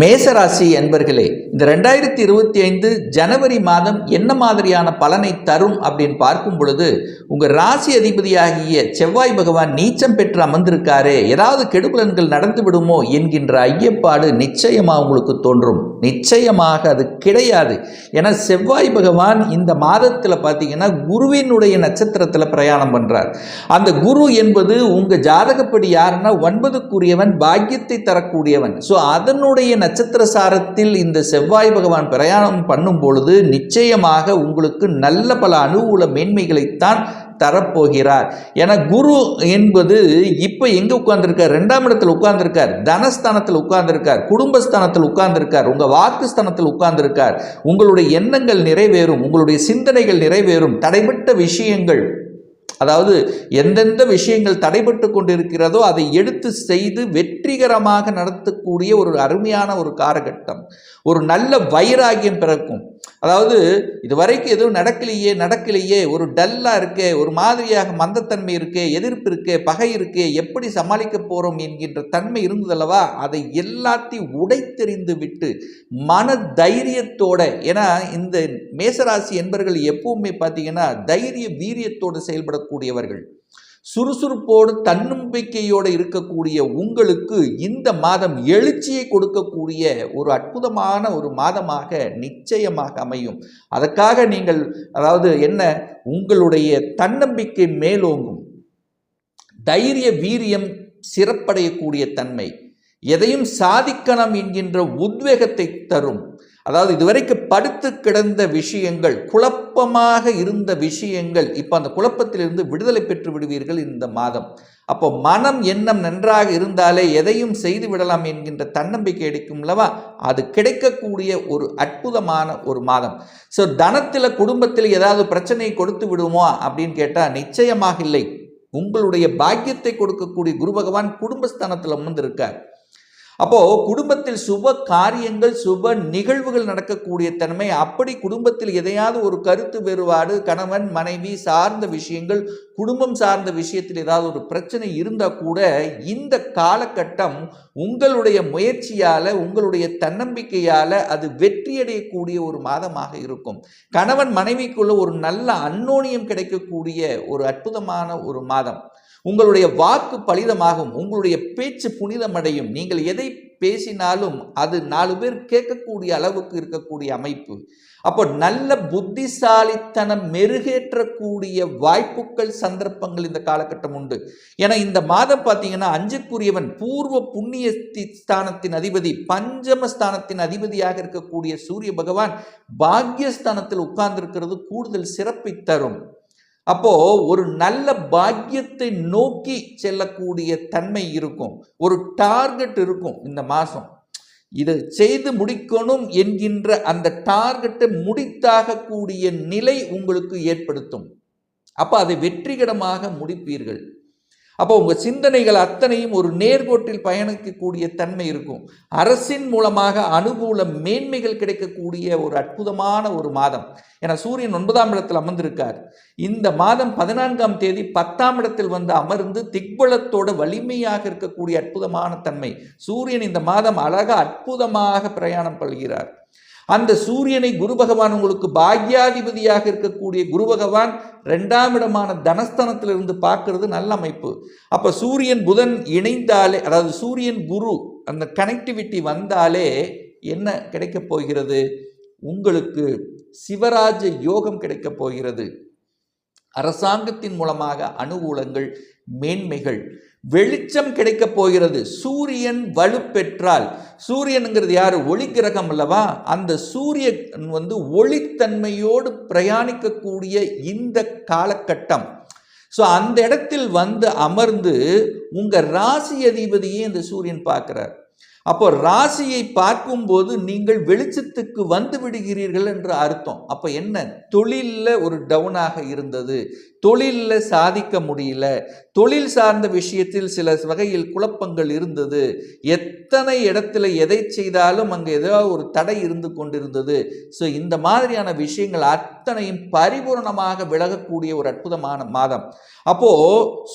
மேசராசி என்பர்களே இந்த ரெண்டாயிரத்தி இருபத்தி ஐந்து ஜனவரி மாதம் என்ன மாதிரியான பலனை தரும் அப்படின்னு பார்க்கும் பொழுது உங்கள் ராசி அதிபதியாகிய செவ்வாய் பகவான் நீச்சம் பெற்று அமர்ந்திருக்காரே ஏதாவது கெடுபலன்கள் நடந்து விடுமோ என்கின்ற ஐயப்பாடு நிச்சயமாக உங்களுக்கு தோன்றும். நிச்சயமாக அது கிடையாது. ஏன்னா செவ்வாய் பகவான் இந்த மாதத்தில் பார்த்தீங்கன்னா குருவினுடைய நட்சத்திரத்தில் பிரயாணம் பண்ணுறார் அந்த குரு என்பது உங்கள் ஜாதகப்படி யாருன்னா ஒன்பதுக்குரியவன் பாக்கியத்தை தரக்கூடியவன். ஸோ அதனுடைய நட்சத்திர சாரத்தில் இந்த செவ்வாய் பகவான் பிரயாணம் பண்ணும் பொழுது நிச்சயமாக உங்களுக்கு நல்ல பல அனுகூல மேன்மைகளைத்தான் தரப்போகிறார். என குரு என்பது இப்போ எங்கே உட்கார்ந்துருக்கார்? ரெண்டாம் இடத்தில் உட்கார்ந்துருக்கார். தனஸ்தானத்தில் உட்கார்ந்துருக்கார். குடும்பஸ்தானத்தில் உட்கார்ந்துருக்கார். உங்கள் வாக்குஸ்தானத்தில் உட்கார்ந்துருக்கார். உங்களுடைய எண்ணங்கள் நிறைவேறும். உங்களுடைய சிந்தனைகள் நிறைவேறும். தடைபட்ட விஷயங்கள் அதாவது எந்தெந்த விஷயங்கள் தடைபட்டு கொண்டிருக்கிறதோ அதை எடுத்து செய்து வெற்றிகரமாக நடத்தக்கூடிய ஒரு அருமையான ஒரு காலகட்டம். ஒரு நல்ல வைராகியம் பிறக்கும். அதாவது இது வரைக்கும் எதுவும் நடக்கலையே நடக்கலையே ஒரு டல்லாக இருக்கே ஒரு மாதிரியாக மந்தத்தன்மை இருக்கே எதிர்ப்பு இருக்கே பகை இருக்கே எப்படி சமாளிக்க போகிறோம் என்கின்ற தன்மை இருந்ததல்லவா? அதை எல்லாத்தையும் உடைத்தெறிந்து விட்டு மன தைரியத்தோட ஏன்னா இந்த மேசராசி என்பர்கள் எப்பவுமே பார்த்தீங்கன்னா தைரிய வீரியத்தோடு செயல்படக்கூடியவர்கள். சுறுசுறுப்போடு தன்னம்பிக்கையோடு இருக்கக்கூடிய உங்களுக்கு இந்த மாதம் எழுச்சியை கொடுக்கக்கூடிய ஒரு அற்புதமான ஒரு மாதமாக நிச்சயமாக அமையும். அதற்காக நீங்கள் அதாவது என்ன உங்களுடைய தன்னம்பிக்கை மேலோங்கும். தைரிய வீரியம் சிறப்படையக்கூடிய தன்மை. எதையும் சாதிக்கணும் என்கின்ற உத்வேகத்தை தரும். அதாவது இதுவரைக்கும் படுத்து கிடந்த விஷயங்கள் குழப்பமாக இருந்த விஷயங்கள் இப்போ அந்த குழப்பத்திலிருந்து விடுதலை பெற்று விடுவீர்கள் இந்த மாதம். அப்போ மனம் எண்ணம் நன்றாக இருந்தாலே எதையும் செய்து விடலாம் என்கின்ற தன்னம்பிக்கை கிடைக்கும்லவா அது கிடைக்கக்கூடிய ஒரு அற்புதமான ஒரு மாதம். ஸோ தனத்தில் குடும்பத்தில் ஏதாவது பிரச்சனையை கொடுத்து விடுமோ அப்படின்னு கேட்டால் நிச்சயமாக இல்லை. உங்களுடைய பாக்கியத்தை கொடுக்கக்கூடிய குரு பகவான் குடும்பஸ்தானத்தில் அமர்ந்திருக்கார். அப்போ குடும்பத்தில் சுப காரியங்கள் சுப நிகழ்வுகள் நடக்கக்கூடிய தன்மை அப்படி குடும்பத்தில் எதையாவது ஒரு கருத்து வேறுபாடு கணவன் மனைவி சார்ந்த விஷயங்கள் குடும்பம் சார்ந்த விஷயத்தில் ஏதாவது ஒரு பிரச்சனை இருந்தால் கூட இந்த காலகட்டம் உங்களுடைய முயற்சியால் உங்களுடைய தன்னம்பிக்கையால் அது வெற்றியடையக்கூடிய ஒரு மாதமாக இருக்கும். கணவன் மனைவிக்குள்ள ஒரு நல்ல அன்னோனியம் கிடைக்கக்கூடிய ஒரு அற்புதமான ஒரு மாதம். உங்களுடைய வாக்கு பலிதமாகும் உங்களுடைய பேச்சு புனிதமடையும். நீங்கள் எதை பேசினாலும் அது நாலு பேர் கேட்கக்கூடிய அளவுக்கு இருக்கக்கூடிய அமைப்பு. அப்போ நல்ல புத்திசாலித்தனம் மெருகேற்றக்கூடிய வாய்ப்புகள் சந்தர்ப்பங்கள் இந்த காலகட்டம் உண்டு. ஏன்னா இந்த மாதம் பார்த்தீங்கன்னா அஞ்சுக்குரியவன் பூர்வ புண்ணிய ஸ்தானத்தின் அதிபதி பஞ்சம ஸ்தானத்தின் அதிபதியாக இருக்கக்கூடிய சூரிய பகவான் பாக்யஸ்தானத்தில் உட்கார்ந்திருக்கிறது கூடுதல் சிறப்பை தரும். அப்போ ஒரு நல்ல பாக்கியத்தை நோக்கி செல்லக்கூடிய தன்மை இருக்கும். ஒரு டார்கெட் இருக்கும் இந்த மாதம். இதை செய்து முடிக்கணும் என்கின்ற அந்த டார்கெட்டை முடித்தாகக்கூடிய நிலை உங்களுக்கு ஏற்படுத்தும். அப்போ அதை வெற்றிகரமாக முடிப்பீர்கள். அப்போ உங்கள் சிந்தனைகள் அத்தனையும் ஒரு நேர்கோட்டில் பயணிக்கக்கூடிய தன்மை இருக்கும். அரசின் மூலமாக அனுகூல மேன்மைகள் கிடைக்கக்கூடிய ஒரு அற்புதமான ஒரு மாதம். ஏன்னா சூரியன் ஒன்பதாம் இடத்தில் அமர்ந்திருக்கார். இந்த மாதம் பதினான்காம் தேதி பத்தாம் இடத்தில் வந்து அமர்ந்து திக்பலத்தோட வலிமையாக இருக்கக்கூடிய அற்புதமான தன்மை. சூரியன் இந்த மாதம் அழகாக அற்புதமாக பிரயாணம் பல்கிறார் அந்த சூரியனை குரு பகவான் உங்களுக்கு பாக்யாதிபதியாக இருக்கக்கூடிய குரு பகவான் ரெண்டாம் இடமான தனஸ்தனத்திலிருந்து பார்க்கறது நல்ல அமைப்பு. அப்போ சூரியன் புதன் இணைந்தாலே அதாவது சூரியன் குரு அந்த கனெக்டிவிட்டி வந்தாலே என்ன கிடைக்கப் போகிறது? உங்களுக்கு சிவராஜ யோகம் கிடைக்கப் போகிறது. அரசாங்கத்தின் மூலமாக அனுகூலங்கள் மேன்மைகள் வெளிச்சம் கிடைக்கப் போகிறது. சூரியன் வலுப்பெற்றால். சூரியனுங்கிறது யார்? ஒளி கிரகம் அல்லவா? அந்த சூரியன் வந்து ஒளித்தன்மையோடு பிரயாணிக்கக்கூடிய இந்த காலகட்டம். ஸோ அந்த இடத்தில் வந்து அமர்ந்து உங்கள் ராசி அதிபதியே இந்த சூரியன் பார்க்குறார். அப்போ ராசியை பார்க்கும்போது நீங்கள் வெளிச்சத்துக்கு வந்து விடுகிறீர்கள் என்று அர்த்தம். அப்போ என்ன? தொழிலில் ஒரு டவுனாக இருந்தது. தொழிலில் சாதிக்க முடியல. தொழில் சார்ந்த விஷயத்தில் சில வகையில் குழப்பங்கள் இருந்தது. எத்தனை இடத்துல எதை செய்தாலும் அங்கே ஏதோ ஒரு தடை இருந்து கொண்டிருந்தது. ஸோ இந்த மாதிரியான விஷயங்கள் அத்தனையும் பரிபூரணமாக விலகக்கூடிய ஒரு அற்புதமான மாதம். அப்போ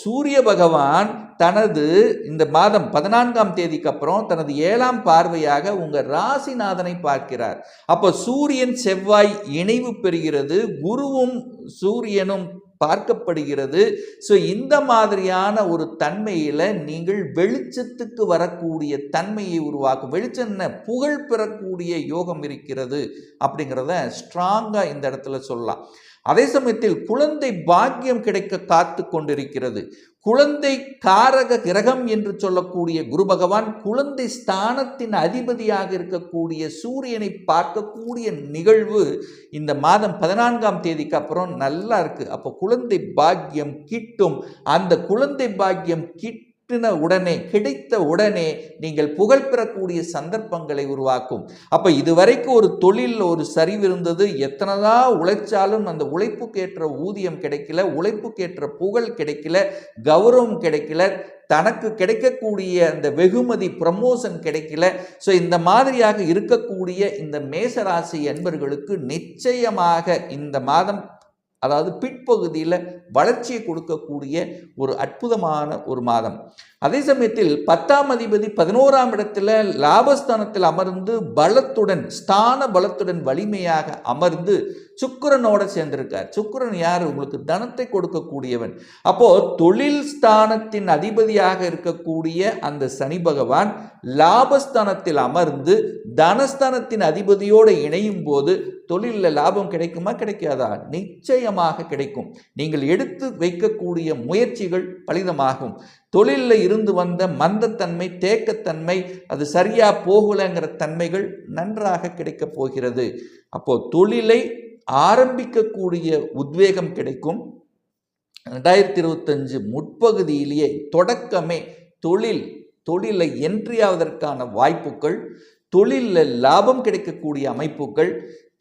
சூரிய பகவான் தனது இந்த மாதம் பதினான்காம் தேதிக்கு அப்புறம் தனது ஏழாம் பார்வையாக உங்கள் ராசிநாதனை பார்க்கிறார். அப்போ சூரியன் செவ்வாய் இணைவு பெறுகிறது. குருவும் சூரியனும் பார்க்கப்படுகிறது. ஸோ இந்த மாதிரியான ஒரு தன்மையில் நீங்கள் வெளிச்சத்துக்கு வரக்கூடிய தன்மையை உருவாக்கும். வெளிச்சம் என்ன? புகழ் பெறக்கூடிய யோகம் இருக்கிறது. அப்படிங்கிறத ஸ்ட்ராங்காக இந்த இடத்துல சொல்லலாம். அதே சமயத்தில் குழந்தை பாக்கியம் கிடைக்க காத்து கொண்டிருக்கிறது. குழந்தை காரக கிரகம் என்று சொல்லக்கூடிய குரு பகவான் குழந்தை ஸ்தானத்தின் அதிபதியாக இருக்கக்கூடிய சூரியனை பார்க்கக்கூடிய நிகழ்வு இந்த மாதம் பதினான்காம் தேதிக்கு அப்புறம் நல்லா இருக்கு. அப்போ குழந்தை பாக்கியம் கிட்டும். அந்த குழந்தை பாக்கியம் கிட்டின உடனே கிடைத்த உடனே நீங்கள் புகழ் பெறக்கூடிய சந்தர்ப்பங்களை உருவாக்கும். அப்ப இதுவரைக்கும் ஒரு தொழிலில் ஒரு சரிவு இருந்தது. எத்தனைதான் உழைச்சாலும் அந்த உழைப்புக்கேற்ற ஊதியம் கிடைக்கல உழைப்புக்கேற்ற புகழ் கிடைக்கல கௌரவம் கிடைக்கல தனக்கு கிடைக்கக்கூடிய அந்த வெகுமதி ப்ரமோஷன் கிடைக்கல. ஸோ இந்த மாதிரியாக இருக்கக்கூடிய இந்த மேசராசி என்பர்களுக்கு நிச்சயமாக இந்த மாதம் அதாவது பிற்பகுதியில் வளர்ச்சியை கொடுக்கக்கூடிய ஒரு அற்புதமான ஒரு மாதம். அதே சமயத்தில் பத்தாம் அதிபதி பதினோராம் இடத்துல லாபஸ்தானத்தில் அமர்ந்து பலத்துடன் ஸ்தான பலத்துடன் வலிமையாக அமர்ந்து சுக்கரனோட சேர்ந்திருக்கார். சுக்கிரன் யார்? உங்களுக்கு தனத்தை கொடுக்கக்கூடியவன். அப்போ தொழில் ஸ்தானத்தின் அதிபதியாக இருக்கக்கூடிய அந்த சனி பகவான் லாபஸ்தானத்தில் அமர்ந்து தனஸ்தானத்தின் அதிபதியோடு இணையும் போது தொழிலில் லாபம் கிடைக்குமா கிடைக்காதா? நிச்சயமாக கிடைக்கும். நீங்கள் எடுத்து வைக்கக்கூடிய முயற்சிகள் பலிதமாகும். தொழிலில் இருந்து வந்த மந்தத்தன்மை தேக்கத்தன்மை அது சரியா போகலைங்கிற தன்மைகள் நன்றாக கிடைக்கப் போகிறது. அப்போ தொழிலை ஆரம்பிக்கக்கூடிய உத்வேகம் கிடைக்கும். ரெண்டாயிரத்தி இருபத்தஞ்சு முற்பகுதியிலேயே தொடக்கமே தொழில் தொழிலை என்ட்ரி ஆவதற்கான வாய்ப்புகள் தொழிலில் லாபம் கிடைக்கக்கூடிய அமைப்புகள்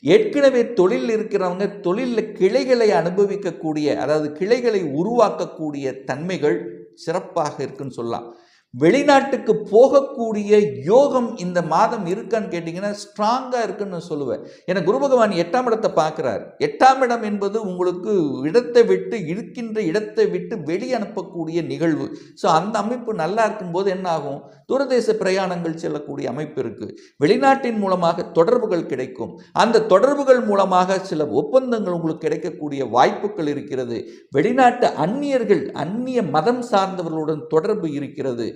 ஏற்கனவே தொழில் இருக்கிறவங்க தொழிலில் கிளைகளை அனுபவிக்கக்கூடிய அதாவது கிளைகளை உருவாக்கக்கூடிய தன்மைகள் சிறப்பாக இருக்குன்னு சொல்லலாம். வெளிநாட்டுக்கு போகக்கூடிய யோகம் இந்த மாதம் இருக்கான்னு கேட்டிங்கன்னா ஸ்ட்ராங்காக இருக்குன்னு நான் சொல்லுவேன். ஏன்னா குரு பகவான் எட்டாம் இடத்தை பார்க்குறார். எட்டாம் இடம் என்பது உங்களுக்கு இடத்தை விட்டு இருக்கின்ற இடத்தை விட்டு வெளியே அனுப்பக்கூடிய நிகழ்வு. ஸோ அந்த அமைப்பு நல்லா இருக்கும்போது என்ன ஆகும்? தூரதேச பிரயாணங்கள் செல்லக்கூடிய அமைப்பு இருக்குது வெளிநாட்டின் மூலமாக தொடர்புகள் கிடைக்கும். அந்த தொடர்புகள் மூலமாக சில ஒப்பந்தங்கள் உங்களுக்கு கிடைக்கக்கூடிய வாய்ப்புகள் இருக்கிறது. வெளிநாட்டு அந்நியர்கள் அந்நிய மதம் சார்ந்தவர்களுடன் தொடர்பு இருக்கிறது.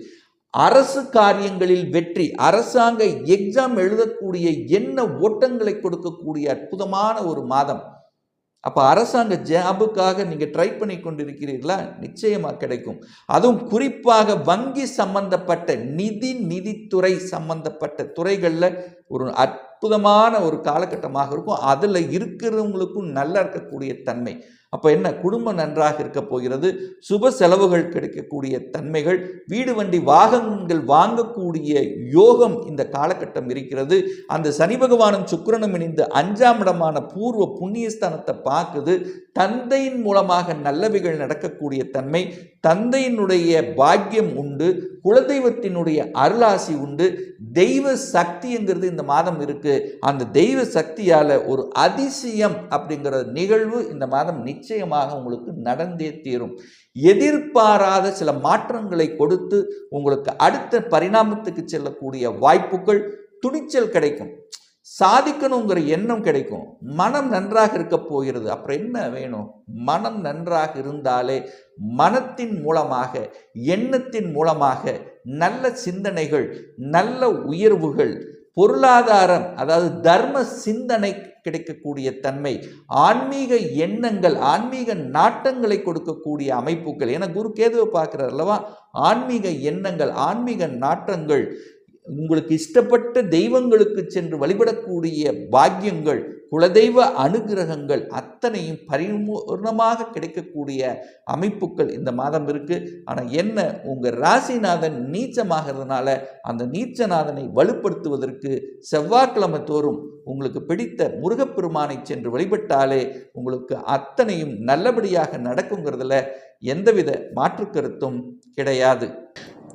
அரசு காரியங்களில் வெற்றி அரசாங்க எக்ஸாம் எழுதக்கூடிய என்ன ஓட்டங்களை கொடுக்கக்கூடிய அற்புதமான ஒரு மாதம். அப்போ அரசாங்க ஜாபுக்காக நீங்கள் ட்ரை பண்ணி கொண்டிருக்கிறீர்களா? நிச்சயமாக கிடைக்கும். அதுவும் குறிப்பாக வங்கி சம்பந்தப்பட்ட நிதி நிதித்துறை சம்பந்தப்பட்ட துறைகளில் ஒரு அற்புதமான ஒரு காலகட்டமாக இருக்கும். அதில் இருக்கிறவங்களுக்கும் நல்லா இருக்கக்கூடிய தன்மை. அப்போ என்ன? குடும்பம் நன்றாக இருக்க போகிறது. சுப செலவுகள் கிடைக்கக்கூடிய தன்மைகள் வீடு வண்டி வாகனங்கள் வாங்கக்கூடிய யோகம் இந்த காலகட்டம் இருக்கிறது. அந்த சனி பகவானும் சுக்கிரனும் இணைந்து அஞ்சாம் இடமான பூர்வ புண்ணியஸ்தானத்தை பார்க்குது. தந்தையின் மூலமாக நல்லவைகள் நடக்கக்கூடிய தன்மை தந்தையினுடைய பாக்கியம் உண்டு குலதெய்வத்தினுடைய அருளாசி உண்டு. தெய்வ சக்திங்கிறது இந்த மாதம் இருக்குது அந்த தெய்வ சக்தியால் ஒரு அதிசயம் அப்படிங்கிற நிகழ்வு இந்த மாதம் நிச்சயமாக உங்களுக்கு நடந்தே தீரும். எதிர்பாராத சில மாற்றங்களை கொடுத்து உங்களுக்கு அடுத்த பரிணாமத்துக்கு செல்லக்கூடிய வாய்ப்புகள் துணிச்சல் கிடைக்கும். சாதிக்கணுங்கிற எண்ணம் கிடைக்கும். மனம் நன்றாக இருக்க போகிறது. அப்புறம் என்ன வேணும்? மனம் நன்றாக இருந்தாலே மனத்தின் மூலமாக எண்ணத்தின் மூலமாக நல்ல சிந்தனைகள் நல்ல உயர்வுகள் பொருளாதாரம் அதாவது தர்ம சிந்தனை கிடைக்கக்கூடிய தன்மை ஆன்மீக எண்ணங்கள் ஆன்மீக நாட்டங்களை கொடுக்கக்கூடிய அமைப்புகள். என குரு கேதுவை பார்க்குறார் அல்லவா? ஆன்மீக எண்ணங்கள் ஆன்மீக நாட்டங்கள் உங்களுக்கு இஷ்டப்பட்ட தெய்வங்களுக்கு சென்று வழிபடக்கூடிய பாக்கியங்கள் குலதெய்வ அனுகிரகங்கள் அத்தனையும் பரிபூர்ணமாக கிடைக்கக்கூடிய அமைப்புகள் இந்த மாதம் இருக்குது ஆனால் என்ன? உங்கள் ராசிநாதன் நீச்சமாகிறதுனால அந்த நீச்சநாதனை வலுப்படுத்துவதற்கு செவ்வாய்க்கிழமை தோறும் உங்களுக்கு பிடித்த முருகப்பெருமானை சென்று வழிபட்டாலே உங்களுக்கு அத்தனையும் நல்லபடியாக நடக்குங்கிறதுல எந்தவித மாற்று கருத்தும் கிடையாது.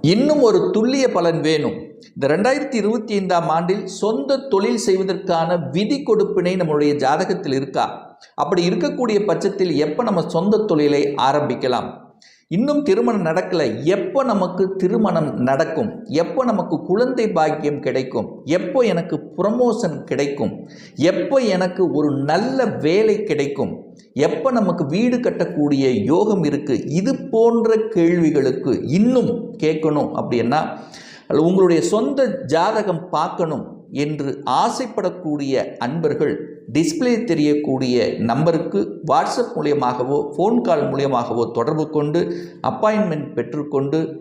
இன்னும் ஒரு துல்லிய பலன் வேணும். இந்த ரெண்டாயிரத்தி இருபத்தி ஐந்தாம் ஆண்டில் சொந்த தொழில் செய்வதற்கான விதி கொடுப்பினை நம்மளுடைய ஜாதகத்தில் இருக்கா? அப்படி இருக்கக்கூடிய பட்சத்தில் எப்போ நம்ம சொந்த தொழிலை ஆரம்பிக்கலாம்? இன்னும் திருமணம் நடக்கலை. எப்போ நமக்கு திருமணம் நடக்கும்? எப்போ நமக்கு குழந்தை பாக்கியம் கிடைக்கும்? எப்போ எனக்கு ப்ரமோஷன் கிடைக்கும்? எப்போ எனக்கு ஒரு நல்ல வேலை கிடைக்கும்? எப்போ நமக்கு வீடு கட்டக்கூடிய யோகம் இருக்குது இது போன்ற கேள்விகளுக்கு இன்னும் கேட்கணும் அப்படின்னா உங்களுடைய சொந்த ஜாதகம் பார்க்கணும் என்று ஆசைப்படக்கூடிய அன்பர்கள் டிஸ்பிளே தெரியக்கூடிய நம்பருக்கு வாட்ஸ்அப் மூலியமாகவோ ஃபோன் கால் மூலியமாகவோ தொடர்பு கொண்டு அப்பாயின்மெண்ட் பெற்றுக்கொண்டு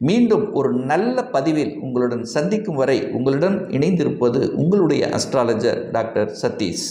மீண்டும் ஒரு நல்ல பதிவில் உங்களுடன் சந்திக்கும் வரை உங்களுடன் இணைந்திருப்பது உங்களுடைய அஸ்ட்ராலஜர் டாக்டர் சதீஷ்.